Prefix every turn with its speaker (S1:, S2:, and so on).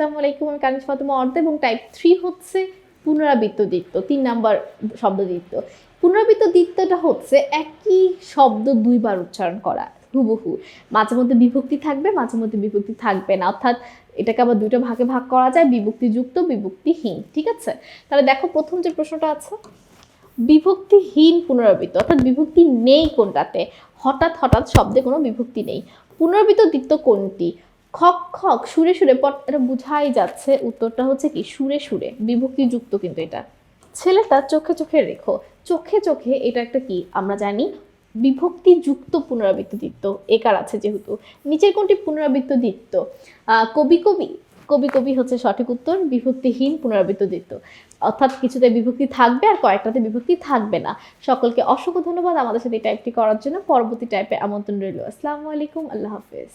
S1: আসসালামু আলাইকুম, আমি কানিজ ফাতেমা অর্থ এবং টাইপ থ্রি হচ্ছে পুনরাবৃত্ত দ্বিত্ব, তিন নাম্বার শব্দ দ্বিত্ব পুনরাবৃত্ত দ্বিত্বটা হচ্ছে একই শব্দ দুইবার উচ্চারণ করা, হুবহু। মাঝে মধ্যে বিভক্তি থাকবে, মাঝে মধ্যে বিভক্তি থাকবে না। অর্থাৎ এটাকে আবার দুইটা ভাগে ভাগ করা যায়, বিভক্তিযুক্ত, বিভক্তিহীন, ঠিক আছে? তাহলে দেখো প্রথম যে প্রশ্নটা আছে, বিভক্তিহীন পুনরাবৃত্ত, অর্থাৎ বিভক্তি নেই কোনটাতে, হঠাৎ হঠাৎ শব্দে কোনো বিভক্তি নেই। পুনরাবৃত্ত দ্বিত্ব কোনটি? খক খক সুরে সুরে এটা বুঝাই যাচ্ছে উত্তরটা হচ্ছে কি? সুরে সুরে বিভক্তিযুক্ত কিন্তু এটা। ছেলেটা চোখে চোখে রেখো। চোখে চোখে এটা একটা কি? আমরা জানি বিভক্তিযুক্ত পুনরাবৃত্ত দ্বিত্ব একার আছে যেহেতু? নিচের কোনটি পুনরাবৃত্ত আহ, কবি কবি। কবি কবি হচ্ছে সঠিক উত্তর বিভক্তিহীন পুনরাবৃত্ত দ্বিত্ব অর্থাৎ কিছুতে বিভক্তি থাকবে আর কয়েকটাতে বিভক্তি থাকবে না। সকলকে অসংখ্য ধন্যবাদ আমাদের সাথে এই টাইপটি করার জন্য। পরবর্তী টাইপে আমন্ত্রণ রইল। আসসালামু আলাইকুম। আল্লাহ হাফেজ।